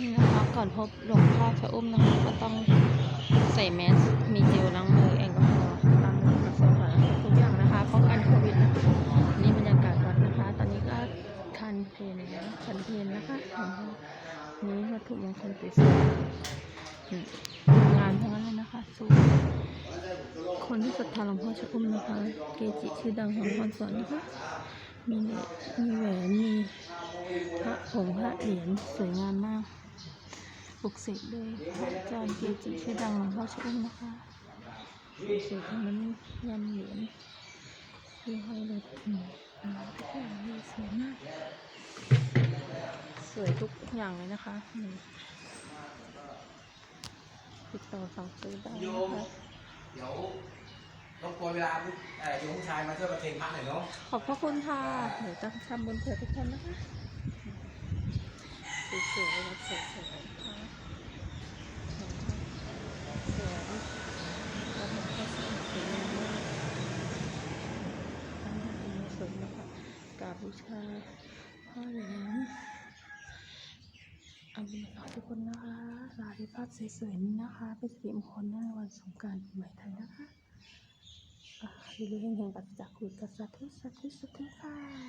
นี่นะคะก่อนพบหลวงพ่อชะอุ้มนะคะก็ต้องใส่แมสมีเจลล้างมือแอลกอฮอล์ล้างมือกับสบู่ทุกอย่างนะคะป้องกันโควิดนะคะนี่บรรยากาศวัดนะคะ ตอนนี้ก็ทันเพลแล้วทันเพลนนะคะนี่วัตถุมงคลติดงานทั้งนั้นเลยนะคะสู้คนที่ศรัทธาหลวงพ่อชะอุ้มนะคะ เกจิชื่อดังของนครสวรรค์นะคะมีมีแหวนมีพระผงพระเหรียญสวยงามมาก ปลุกเสกโดยพระอาจารย์เกจิชื่อดังหลวงพ่อชะอุ้มนะคะปลุกเสกทั้งนั้นยันเหรียญที่ห้อยรถอืมอืมทุกอย่างเลยสวยมาก สวยทุกอย่างเลยนะคะอืมติดต่อสั่งซื้อได้โยนะมคะเดี๋ยวรบกวนเวลาผู้เอ่อโยมผู้ชายมาช่วยประเคนพระหน่อยเนาะขอบพระคุณค่ะ เดี๋ยวจะทำบุญเผื่อทุกคนนะคะสวยๆแบบสวยๆนะคะสวยแล้วผมก็สวยสวยงามมากตั้งใจมาสวยนะคะกรา บูชาพ่อแหรียญเอาบุญฝากทุกคนนะคะลาที่ภาพสวยๆนี้นะคะ เป็นสิริมงคลในวันสงการปีใหม่ไทยนะคะอ่าดีเลยเงินปัจจักขุดกับสาธุสาธุสาธุค่ะ